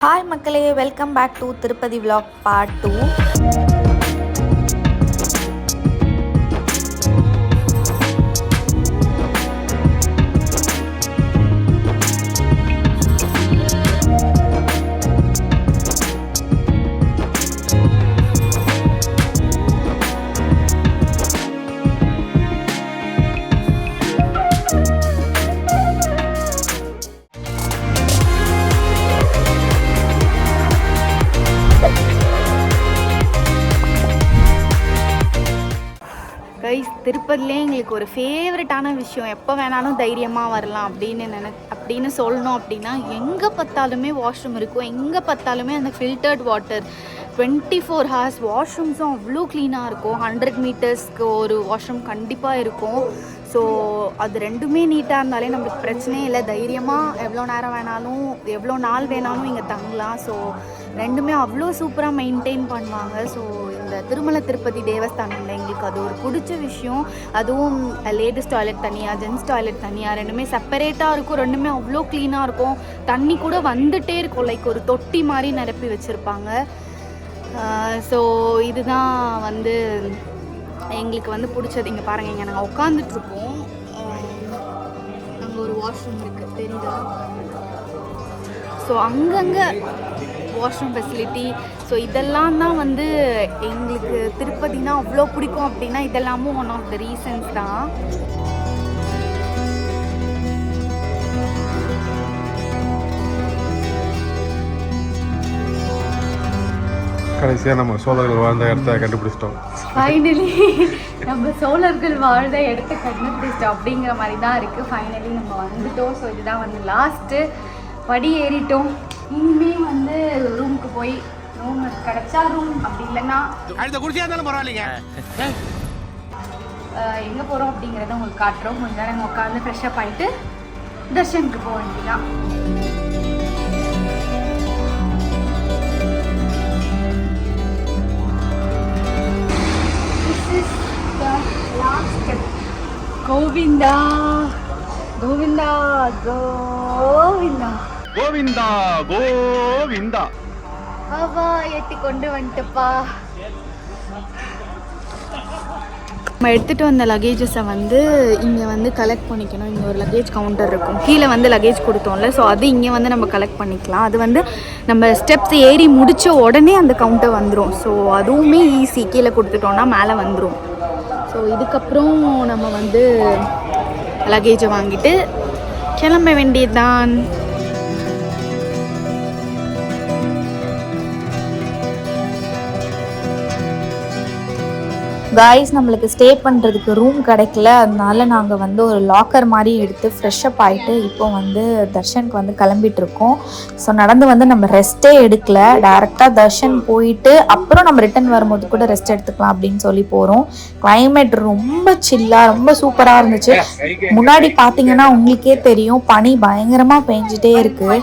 Hi மக்களே welcome back to Tirupati vlog part two guys எங்களுக்கு ஒரு ஃபேவரட்டான விஷயம் எப்போ வேணாலும் தைரியமாக வரலாம் அப்படின்னு நினை அப்படின்னு சொல்லணும் அப்படின்னா எங்கே பார்த்தாலுமே வாஷ்ரூம் இருக்கும். எங்கே பார்த்தாலுமே அந்த filtered water twenty four hours வாஷ்ரூம்ஸும் அவ்வளோ க்ளீனாக இருக்கும். ஹண்ட்ரட் மீட்டர்ஸ்க்கு ஒரு வாஷ்ரூம் கண்டிப்பாக இருக்கும். ஸோ அது ரெண்டுமே நீட்டாக இருந்தாலே நம்மளுக்கு பிரச்சனையே இல்லை. தைரியமாக எவ்வளோ நேரம் வேணாலும் எவ்வளோ நாள் வேணாலும் இங்கே தங்கலாம். ஸோ ரெண்டுமே அவ்வளோ சூப்பராக மெயின்டைன் பண்ணுவாங்க. ஸோ இந்த திருமல திருப்பதி தேவஸ்தானம்ல எங்களுக்கு அது ஒரு பிடிச்ச விஷயம். அதுவும் லேடிஸ் டாய்லெட் தனியாக ஜென்ஸ் டாய்லெட் தனியாக ரெண்டுமே செப்பரேட்டாக இருக்கும். ரெண்டுமே அவ்வளோ க்ளீனாக இருக்கும். தண்ணி கூட வந்துட்டே இருக்கும். லைக் ஒரு தொட்டி மாதிரி நிரப்பி வச்சுருப்பாங்க. ஸோ இதுதான் வந்து எங்களுக்கு வந்து பிடிச்சது. இங்கே பாருங்கள் இங்கே நாங்கள் உட்காந்துட்ருக்கோம் அங்கே ஒரு வாஷ்ரூம் இருக்குது தெரியுதா? ஸோ அங்கங்கே வாஷ்ரூம் ஃபெசிலிட்டி ஸோ இதெல்லாம் தான் வந்து எங்களுக்கு திருப்பதினா அவ்வளோ பிடிக்கும் அப்படின்னா இதெல்லாமும் ஒன் ஆஃப் த ரீசன்ஸ் தான். கடைசியாக நம்ம சோழர்கள் வாழ்ந்த இடத்த கண்டுபிடிச்சிட்டோம். ஃபைனலி நம்ம சோழர்கள் வாழ்ந்த இடத்த கண்டுபிடிச்சிட்டோம் அப்படிங்கிற மாதிரி தான் இருக்குது ஃபைனலி நம்ம வந்துட்டோம். ஸோ இதுதான் வந்து லாஸ்ட்டு படி ஏறிட்டோம். இனிமே வந்து ரூமுக்கு போய் ரூம் கிடச்சா ரூம் அப்படி இல்லைன்னா அடுத்த குடிசையா இருந்தாலும் பரவாயில்லைங்க. எங்கே போகிறோம் அப்படிங்கிறத உங்களுக்கு காட்டுறோம். கொஞ்ச நேரம் உட்காந்து ஃப்ரெஷ்அப் ஆகிட்டு தர்ஷனுக்கு போக வேண்டியதான் கோவிந்தா கோவிந்தா கோவிந்தா. கோவிந்தா கோவிந்தா. அவா எட்டி கொண்டு வந்துட்டுப்பா. நம்ம எடுத்துகிட்டு வந்த லக்கேஜஸை வந்து இங்கே வந்து கலெக்ட் பண்ணிக்கணும். இங்கே ஒரு லக்கேஜ் கவுண்டர் இருக்கும். கீழே வந்து லக்கேஜ் கொடுத்தோம்ல. ஸோ அது இங்கே வந்து நம்ம கலெக்ட் பண்ணிக்கலாம். அது வந்து நம்ம ஸ்டெப்ஸ் ஏறி முடித்த உடனே அந்த கவுண்டர் வந்துடும் ஸோ அதுவுமே ஈஸி கீழே கொடுத்துட்டோம்னா மேலே வந்துடும் ஸோ இதுக்கப்புறம் நம்ம வந்து லக்கேஜை வாங்கிட்டு கிளம்ப வேண்டியதுதான். காய்ஸ் நம்மளுக்கு ஸ்டே பண்ணுறதுக்கு ரூம் கிடைக்கல. அதனால நாங்கள் வந்து ஒரு லாக்கர் மாதிரி எடுத்து ஃப்ரெஷ்அப் ஆகிட்டு இப்போ வந்து தர்ஷனுக்கு வந்து கிளம்பிட்டுருக்கோம் ஸோ நடந்து வந்து நம்ம ரெஸ்ட்டே எடுக்கல. டேரெக்டாக தர்ஷன் போயிட்டு அப்புறம் நம்ம ரிட்டன் வரும்போது கூட ரெஸ்ட் எடுத்துக்கலாம் அப்படின்னு சொல்லி போகிறோம் கிளைமேட் ரொம்ப சில்லாக ரொம்ப சூப்பராக இருந்துச்சு. முன்னாடி பார்த்தீங்கன்னா உங்களுக்கே தெரியும் பனி பயங்கரமாக பெஞ்சிட்டே இருக்குது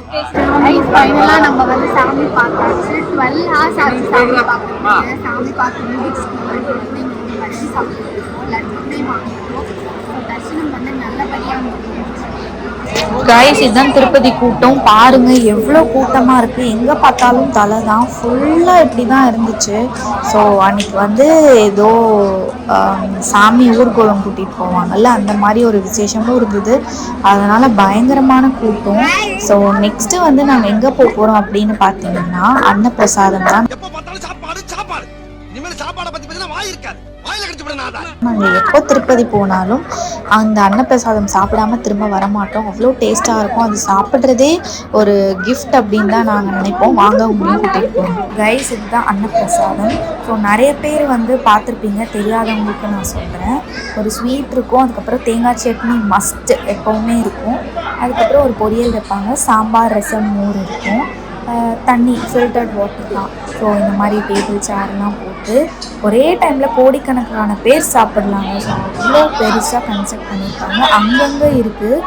ஃபைனலாக நம்ம வந்து சாமி பார்த்தாச்சு. டுவெல் ஹார்ஸ் ஆச்சு சாமி பார்க்கணும் சாமி பார்த்து முடிச்சுட்டு லட்டு சாப்பிட்டுருக்கோம் வாங்கிட்டோம் நல்லபடியாக காய்ஸ் இதுதான் திருப்பதி கூட்டம். பாருங்க எவ்வளோ கூட்டமாக இருக்கு. எங்கே பார்த்தாலும் தலை தான். ஃபுல்லாக இப்படி தான் இருந்துச்சு. ஸோ அன்னைக்கு வந்து ஏதோ சாமி ஊர்கோலம் கூட்டிகிட்டு போவாங்கல்ல அந்த மாதிரி ஒரு விசேஷமும் இருந்தது. அதனால பயங்கரமான கூட்டம். ஸோ நெக்ஸ்ட்டு வந்து நாங்கள் எங்கே போக போகிறோம் அப்படின்னு பார்த்தீங்கன்னா அன்னப்பிரசாதம் தான். நாங்கள் எப்போ திருப்பதி போனாலும் அந்த அன்னப்பிரசாதம் சாப்பிடாம திரும்ப வரமாட்டோம். அவ்வளோ டேஸ்ட்டாக இருக்கும். அது சாப்பிட்றதே ஒரு கிஃப்ட் அப்படின்னு தான் நாங்கள் நினைப்போம். வாங்க உங்களையும் கூட்டிகிட்டு போவோம் கைஸ் இதுதான் அன்னப்பிரசாதம். ஸோ நிறைய பேர் வந்து பார்த்துருப்பீங்க. தெரியாதவங்களுக்கு நான் சொல்கிறேன் ஒரு ஸ்வீட் இருக்கும். அதுக்கப்புறம் தேங்காய் சட்னி மஸ்ட் எப்போவுமே இருக்கும். அதுக்கப்புறம் ஒரு பொரியல் வைப்பாங்க. சாம்பார் ரசம் மோர் இருக்கும். தண்ணி ஃபில்டர்ட் வாட்டர் தான். ஸோ இந்த மாதிரி டேபிள் சேர்லாம் போட்டு ஒரே டைமில் கோடிக்கணக்கான பேர் சாப்பிட்லாங்க. ஸோ அவ்வளோ பெருசாக கன்செப்ட் பண்ணியிருக்காங்க. அங்கங்கே இருக்குது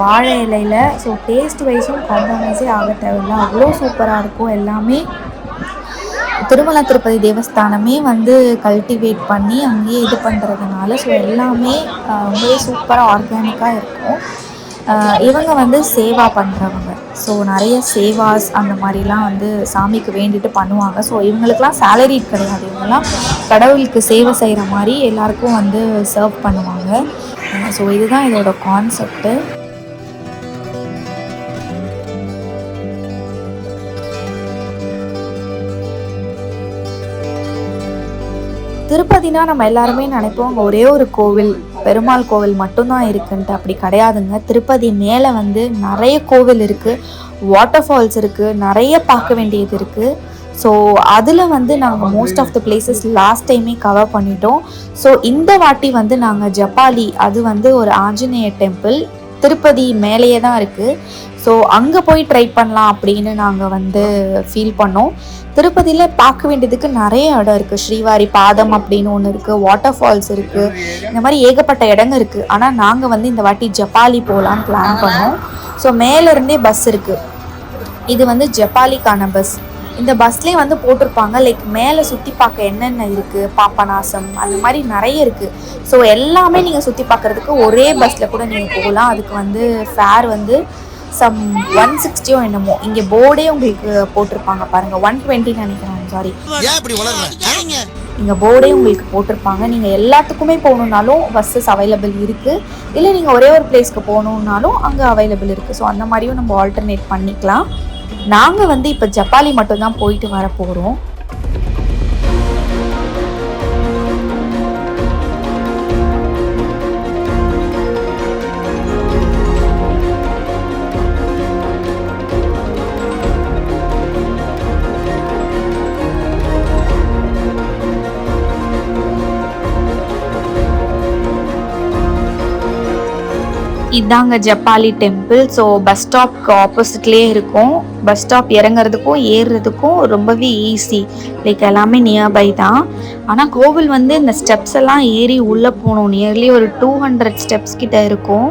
வாழை இலையில் ஸோ டேஸ்ட் வைஸும் காம்ப்ரமைஸே ஆக தேவையில்ல. அவ்வளோ சூப்பராக இருக்கும். எல்லாமே திருமல திருப்பதி தேவஸ்தானமே வந்து கல்டிவேட் பண்ணி அங்கேயே இது பண்ணுறதுனால ஸோ எல்லாமே ரொம்பவே சூப்பராக ஆர்கானிக்காக இருக்கும். இவங்க வந்து சேவா பண்ணுறவங்க ஸோ நிறைய சேவாஸ் அந்த மாதிரிலாம் வந்து சாமிக்கு வேண்டிட்டு பண்ணுவாங்க. ஸோ இவங்களுக்குலாம் சேலரி கிடையாது. இவங்கெல்லாம் கடவுளுக்கு சேவை செய்கிற மாதிரி எல்லாருக்கும் வந்து சர்வ் பண்ணுவாங்க. ஸோ இதுதான் இதோட கான்செப்ட்டு திருப்பதினா நம்ம எல்லாருமே நினைப்போம் அங்கே ஒரே ஒரு கோவில். பெருமாள் கோவில் மட்டும்தான் இருக்குன்ட்டு அப்படி கிடையாதுங்க. திருப்பதி மேலே வந்து நிறைய கோவில் இருக்குது வாட்டர் ஃபால்ஸ் இருக்குது நிறைய பார்க்க வேண்டியது இருக்குது ஸோ அதில் வந்து நாங்கள் most of the places last டைமே கவர் பண்ணிட்டோம். ஸோ இந்த வாட்டி வந்து நாங்கள் ஜப்பாலி அது வந்து ஒரு ஆஞ்சநேயர் டெம்பிள் திருப்பதி மேலேயே தான் இருக்குது ஸோ அங்கே போய் ட்ரை பண்ணலாம் அப்படின்னு நாங்கள் வந்து ஃபீல் பண்ணோம். திருப்பதியில் பார்க்க வேண்டியதுக்கு நிறைய இடம் இருக்குது ஸ்ரீவாரி பாதம் அப்படின்னு ஒன்று இருக்குது வாட்டர் ஃபால்ஸ் இருக்குது இந்த மாதிரி ஏகப்பட்ட இடங்க இருக்குது ஆனால் நாங்கள் வந்து இந்த வாட்டி ஜப்பாலி போகலான்னு பிளான் பண்ணோம். ஸோ மேலேருந்தே பஸ் இருக்குது இது வந்து ஜப்பாலிக்கான பஸ் இந்த பஸ்லேயே வந்து போட்டிருப்பாங்க. லைக் மேலே சுற்றி பார்க்க என்னென்ன இருக்குது பாப்பநாசம் அந்த மாதிரி நிறைய இருக்குது ஸோ எல்லாமே நீங்கள் சுற்றி பார்க்குறதுக்கு ஒரே பஸ்ஸில் கூட நீங்கள் போகலாம். அதுக்கு வந்து ஃபேர் வந்து சம் ஒன் சிக்ஸ்டியோ என்னமோ. இங்கே போர்டே உங்களுக்கு போட்டிருப்பாங்க பாருங்கள் ஒன் டுவெண்ட்டின்னு நினைக்கிறேன். சாரி இங்கே போர்டே உங்களுக்கு போட்டிருப்பாங்க. நீங்கள் எல்லாத்துக்குமே போகணுன்னாலும் பஸ்ஸஸ் அவைலபிள் இருக்குது இல்லை நீங்கள் ஒரே ஒரு பிளேஸ்க்கு போகணுன்னாலும் அங்கே அவைலபிள் இருக்குது ஸோ அந்த மாதிரியும் நம்ம ஆல்டர்னேட் பண்ணிக்கலாம். நாங்கள் வந்து இப்போ ஜப்பாலி மட்டும்தான் போயிட்டு வர போகிறோம் இதாங்க ஜப்பாலி டெம்பிள் ஸோ பஸ் ஸ்டாப்க்கு ஆப்போசிட்லேயே இருக்கும். பஸ் ஸ்டாப் இறங்குறதுக்கும் ஏறுறதுக்கும் ரொம்பவே ஈஸி லைக் எல்லாமே நியர்பை தான். ஆனால் கோவில் வந்து இந்த ஸ்டெப்ஸ் எல்லாம் ஏறி உள்ளே போகணும். நியர்லி ஒரு டூ ஹண்ட்ரட் ஸ்டெப்ஸ் கிட்ட இருக்கும்.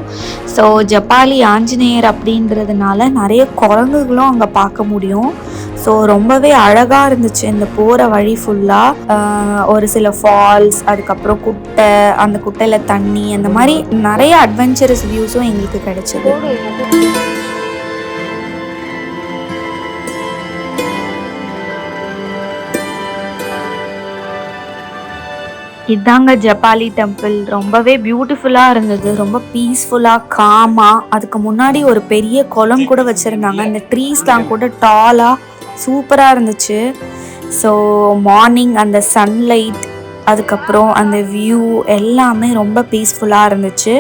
ஸோ ஜப்பாலி ஆஞ்சநேயர் அப்படின்றதுனால நிறைய குரங்குகளும் அங்கே பார்க்க முடியும். ஸோ ரொம்பவே அழகாக இருந்துச்சு இந்த போகிற வழி ஃபுல்லாக ஒரு சில ஃபால்ஸ் அதுக்கப்புறம் குட்டை அந்த குட்டையில் தண்ணி அந்த மாதிரி நிறைய அட்வென்ச்சரஸ் வியூஸும் எங்களுக்கு கிடைச்சது. இதாங்க ஜப்பாலி டெம்பிள் ரொம்பவே பியூட்டிஃபுல்லாக இருந்தது. ரொம்ப பீஸ்ஃபுல்லாக காமாக அதுக்கு முன்னாடி ஒரு பெரிய குளம் கூட வச்சுருந்தாங்க. அந்த ட்ரீஸ்லாம் கூட டாலாக சூப்பராக இருந்துச்சு. ஸோ மார்னிங் அந்த சன்லைட் அதுக்கப்புறம் அந்த வியூ எல்லாமே ரொம்ப பீஸ்ஃபுல்லாக இருந்துச்சு.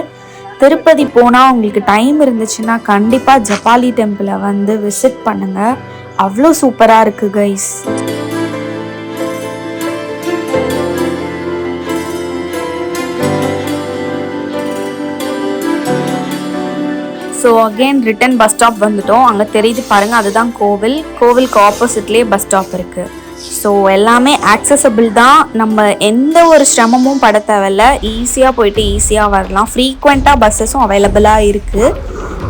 திருப்பதி போனால் உங்களுக்கு டைம் இருந்துச்சுன்னா கண்டிப்பாக ஜப்பாலி டெம்பிளை வந்து விசிட் பண்ணுங்கள் அவ்வளோ சூப்பராக இருக்குது guys so again return bus stop வந்துட்டோம். அங்கே தெரியுது பாருங்கள் அதுதான் கோவில். கோவிலுக்கு ஆப்போசிட்லேயே பஸ் ஸ்டாப் இருக்குது ஸோ எல்லாமே ஆக்சசபிள் தான். நம்ம எந்த ஒரு சிரமமும் பட தேவையில்ல. ஈஸியாக போயிட்டு ஈஸியாக வரலாம். ஃப்ரீக்வெண்ட்டாக பஸ்ஸஸும் அவைலபிளாக இருக்குது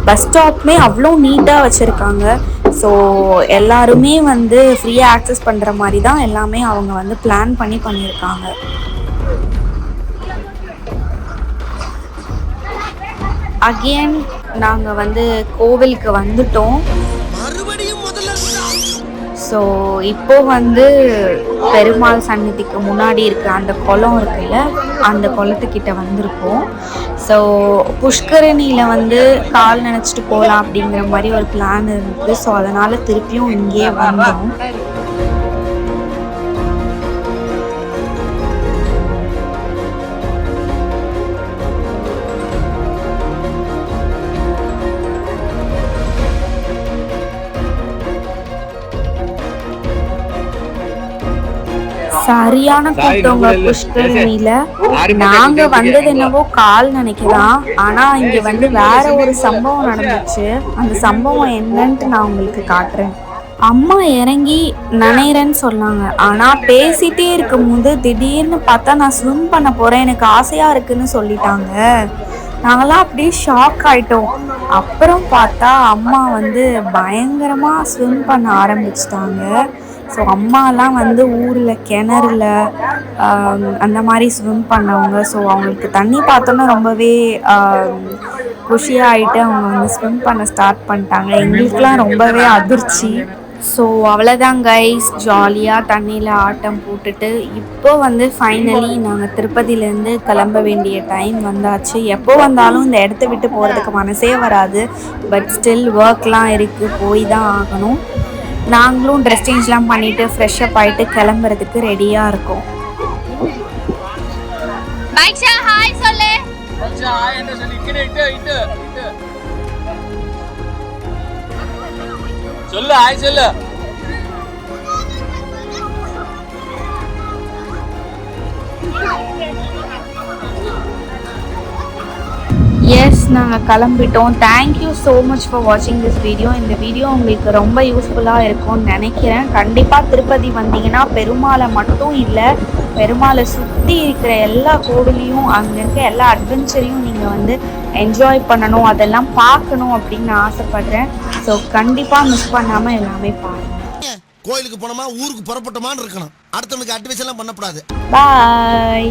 பஸ் ஸ்டாப்புமே அவ்வளோ நீட்டாக வச்சுருக்காங்க. ஸோ எல்லாருமே வந்து ஃப்ரீயாக ஆக்சஸ் பண்ணுற மாதிரி தான் எல்லாமே அவங்க வந்து பிளான் பண்ணி பண்ணியிருக்காங்க அகெயின் நாங்கள் வந்து கோவிலுக்கு வந்துட்டோம். ஸோ இப்போ வந்து பெருமாள் சந்நிதிக்கு முன்னாடி இருக்க அந்த குளம் இருக்குல்ல அந்த குளத்துக்கிட்ட வந்திருக்கோம். ஸோ புஷ்கரணியில் வந்து கால் நினச்சிட்டு போகலாம் அப்படிங்கிற மாதிரி ஒரு பிளான் இருந்தது ஸோ அதனால் திருப்பியும் இங்கேயே வந்தோம். சரியான கூட்டங்க புஷ்கரணியில நாங்க வந்தது என்னவோ கால் நினைக்கலாம் ஆனா இங்க வந்து வேற ஒரு சம்பவம் நடந்துச்சு. அந்த சம்பவம் என்னன்ட்டு நான் உங்களுக்கு காட்டுறேன். அம்மா இறங்கி நனைகிறேன்னு சொன்னாங்க. ஆனா பேசிட்டே இருக்கும்போது திடீர்னு பார்த்தா நான் ஸ்விம் பண்ண போறேன் எனக்கு ஆசையா இருக்குன்னு சொல்லிட்டாங்க. நாங்களாம் அப்படியே ஷாக் ஆயிட்டோம். அப்புறம் பார்த்தா அம்மா வந்து பயங்கரமா ஸ்விம் பண்ண ஆரம்பிச்சிட்டாங்க. ஸோ அம்மாலாம் வந்து ஊரில் கிணறுல அந்த மாதிரி ஸ்விம் பண்ணவங்க. ஸோ அவங்களுக்கு தண்ணி பார்த்தோன்னா ரொம்பவே குஷியாக குஷியாகிட்டு அவங்க வந்து ஸ்விம் பண்ண ஸ்டார்ட் பண்ணிட்டாங்க. எங்களுக்குலாம் ரொம்பவே அதிர்ச்சி. ஸோ அவ்வளோதான் கைஸ் ஜாலியாக தண்ணியில் ஆட்டம் போட்டுட்டு இப்போ வந்து ஃபைனலி நாங்கள் திருப்பதியிலேருந்து கிளம்ப வேண்டிய டைம் வந்தாச்சு. எப்போ வந்தாலும் இந்த இடத்த விட்டு போகிறதுக்கு மனசே வராது. பட் ஸ்டில் ஒர்க்லாம் இருக்குது போய் தான் ஆகணும். நாங்களும் ட்ரெஸ் சேஞ்ச்லாம் பண்ணிவிட்டு ஃப்ரெஷ்அப் ஆகிட்டு கிளம்புறதுக்கு ரெடியாக இருக்கோம். சொல்லு. ஹாய் சொல்லு. எஸ் நாங்கள் கிளம்பிட்டோம். Thank you so much for வாட்சிங் திஸ் வீடியோ இந்த வீடியோ உங்களுக்கு ரொம்ப யூஸ்ஃபுல்லாக இருக்கும்னு நினைக்கிறேன். கண்டிப்பாக திருப்பதி வந்தீங்கன்னா பெருமாளை மட்டும் இல்லை பெருமாளை சுற்றி இருக்கிற எல்லா கோவிலையும் அங்கே இருக்க எல்லா அட்வென்ச்சரையும் நீங்கள் வந்து என்ஜாய் பண்ணணும் அதெல்லாம் பார்க்கணும் அப்படின்னு நான் ஆசைப்பட்றேன். ஸோ கண்டிப்பாக மிஸ் பண்ணாமல் எல்லாமே பாருங்கள் கோயிலுக்கு போனோமா ஊருக்கு புறப்பட்டோமான்னு இருக்கணும். அடுத்தவனுக்கு அட்வைஸ் எல்லாம் பண்ணக்கூடாது. பாய்